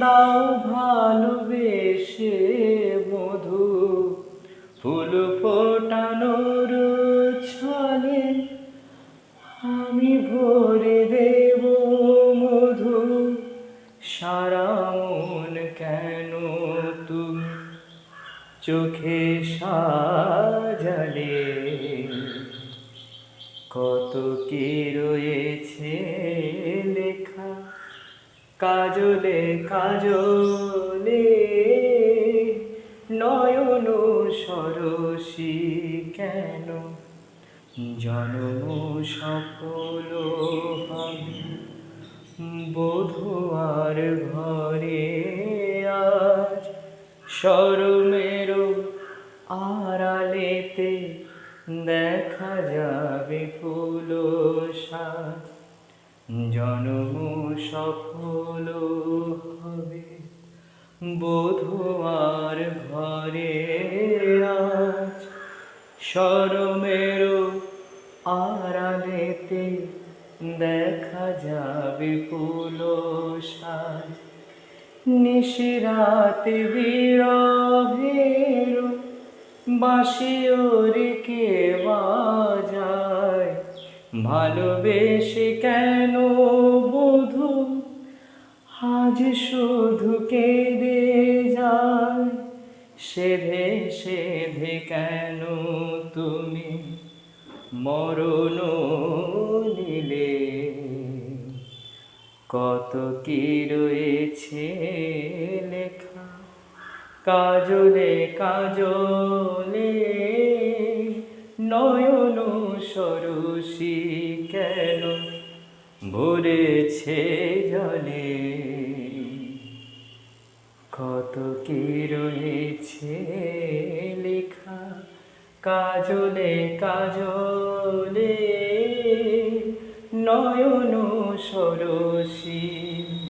দাও ভালোবেসে মধু। ফুল ফোটানোর ছলে আমি ভরে দেব মধু। সারা মন কেন তুমি চোখে সাজালে? কত কি রয়েছে কাজলে কাজলে, নয়ন সরসী কেন? জন্ম সফল হবে বধুয়ার ঘরে আজ সরমের আড়ালেতে দেখা যাবে ফুল সাজ। জন্ম সফল হবে বধুয়ার ঘরে আজ সরমের আড়ালেতে দেখা যাবে ফুল সাজ। নিশিরাতে বিরহের বাঁশিওর কে বাজায়। ভালোবেসে কেন বধু? আজ শুধু কেঁদে যায়। সেধে সেধে কেন তুমি? মরণ নিলে কত কি রয়েছে লেখা? কাজলে কাজলে ভরেছে জলে। কত কি রয়েছে লেখা কাজলে কাজলে। নয়